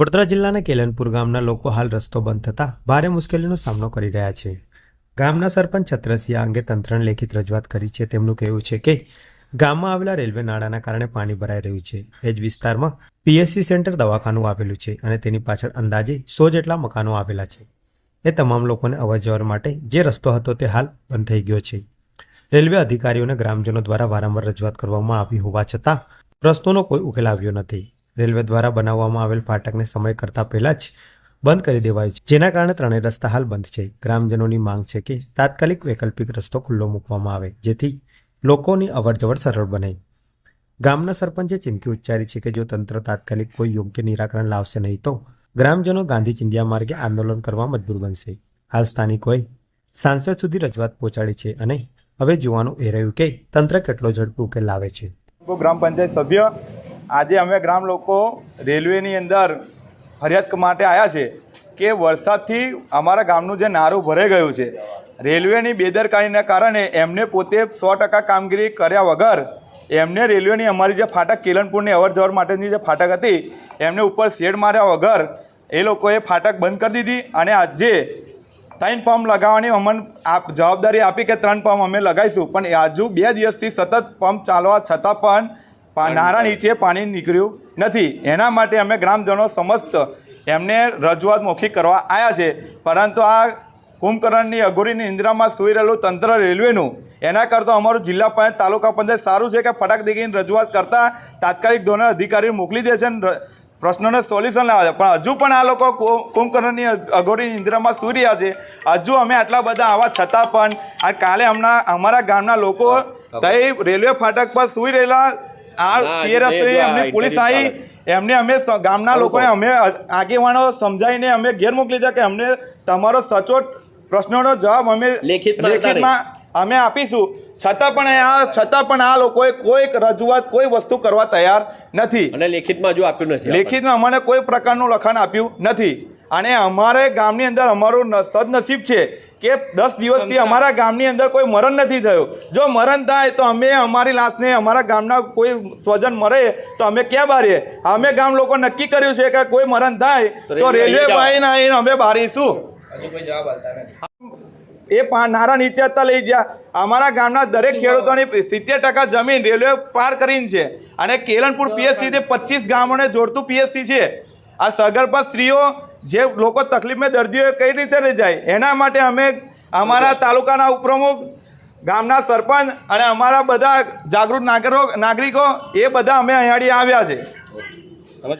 વડોદરા જિલ્લાના કેલનપુર ગામના લોકો હાલ રસ્તો બંધ થતાં ભારે મુશ્કેલીનો સામનો કરી રહ્યા છે. ગામના સરપંચ છત્રસિંહ અંગે તંત્રને લેખિત રજૂઆત કરી છે. તેમનું કહેવું છે કે, ગામમાં આવેલા રેલવે નાળાના કારણે પાણી ભરાઈ રહ્યું છે. એ જ વિસ્તારમાં પીએસસી સેન્ટર દવાખાનું આવેલું છે અને તેની પાછળ અંદાજે સો જેટલા મકાનો આવેલા છે. એ તમામ લોકોને અવરજવર માટે જે રસ્તો હતો તે હાલ બંધ થઈ ગયો છે. રેલવે અધિકારીઓને ગ્રામજનો દ્વારા વારંવાર રજૂઆત કરવામાં આવી હોવા છતાં પ્રશ્નોનો કોઈ ઉકેલ આવ્યો નથી. રેલવે દ્વારા બનાવવામાં આવેલ ફાટકને સમય કરતાં પહેલાં જ બંધ કરી દેવાયું છે. જેના કારણે ત્રણેય રસ્તા હાલ બંધ છે. ગ્રામજનોની માંગ છે કે તાત્કાલિક વૈકલ્પિક રસ્તો ખુલ્લો મૂકવામાં આવે, જેથી લોકોની અવરજવર સરળ બને. ગામના સરપંચે ચીમકી ઉચ્ચારી છે કે જો તંત્ર તાત્કાલિક કોઈ યોગ્ય નિરાકરણ લાવશે નહીં, તો ગ્રામજનો ગાંધી ચિંધ્યા માર્ગે આંદોલન કરવા મજબૂર બનશે. હાલ સ્થાનિકોએ સાંસદ સુધી રજૂઆત પહોંચાડી છે અને હવે જોવાનું એ રહ્યું કે તંત્ર કેટલો ઝડપી ઉકેલ લાવે છે. ગ્રામ પંચાયત સભ્ય આજે અમે ગ્રામ લોકો રેલવેની અંદર ફરિયાદ માટે આવ્યા છે કે વરસાદથી અમારા ગામનું જે નારું ભરાઈ ગયું છે. રેલવેની બેદરકારીના કારણે એમને પોતે સો ટકા કામગીરી કર્યા વગર એમને રેલવેની અમારી જે ફાટક કેલનપુરની અવર જવર માટેની જે ફાટક હતી, એમને ઉપર શેડ માર્યા વગર એ લોકોએ ફાટક બંધ કરી દીધી અને આજે ત્રણ પંપ લગાવવાની અમને આપ જવાબદારી આપી કે ત્રણ પંપ અમે લગાવીશું. પણ આજુ બે દિવસથી સતત પંપ ચાલવા છતાં પણ નારા નીચે પાણી નીકળ્યું નથી. એના માટે અમે ગ્રામજનો સમસ્ત એમને રજૂઆત મોખી કરવા આવ્યા છે. પરંતુ આ કુંભકરણની અઘોરીની નિંદ્રામાં સૂઈ રહેલું તંત્ર રેલવેનું એના કરતાં અમારું જિલ્લા પંચાયત તાલુકા પંચાયત સારું છે કે ફટાક દેખીને રજૂઆત કરતાં તાત્કાલિક ધોરણે અધિકારી મોકલી દે છે અને પ્રશ્નોને સોલ્યુશન લાવે છે. પણ હજુ પણ આ લોકો કુ- કુંભકર્ણની અઘોરી નિંદ્રામાં સૂઈ રહ્યા છે. હજુ અમે આટલા બધા આવા છતાં પણ આ કાલે હમણાં અમારા ગામના લોકો તઈ રેલવે ફાટક પર સૂઈ રહેલા આ ના, સિયરસની હજુ એમની પોલીસ આવી એમને અમે ગામના લોકોને અમે આગેવાનો સમજાવીને અમે ઘેર મોકલી દીધા કે અમને તમારો સચોટ પ્રશ્નોનો જવાબ અમે લેખિતમાં અમે આપીશું. છતાં પણ આ છતાં પણ આ લોકોએ કોઈ રજૂઆત કોઈ વસ્તુ કરવા તૈયાર નથી. અને લેખિતમાં હજુ આપ્યું નથી લેખિતમાં અમને કોઈ પ્રકારનું લખાણ આપ્યું નથી. અને અમારે ગામની અંદર અમારું સદનસીબ છે. કે દસ દિવસથી અમારા ગામની અંદર કોઈ મરણ નથી થયું. જો મરણ થાય તો અમે અમારી લાશને અમારા ગામના કોઈ સ્વજન મરે તો અમે ક્યાં બારીએ? અમે ગામ લોકો નક્કી કર્યું છે કે કોઈ મરણ થાય તો રેલવે જાઓ. આવીને અમે બારીશું. એ પા નારા નીચે હતા લઈ ગયા. અમારા ગામના દરેક ખેડૂતોની સિત્તેર ટકા જમીન રેલવે પાર કરીને છે. અને કેલનપુર પીએસસી તે પચીસ ગામોને જોડતું પીએસસી છે. આ સગર્ભા સ્ત્રીઓ જે લોકો તકલીફમાં દર્દીઓ કઈ રીતે રહી જાય? એના માટે અમે અમારા તાલુકાના ઉપપ્રમુખ, ગામના સરપંચ અને અમારા બધા જાગૃત નાગરિકો નાગરિકો એ બધા અમે અહીંયાડી આવ્યા છે.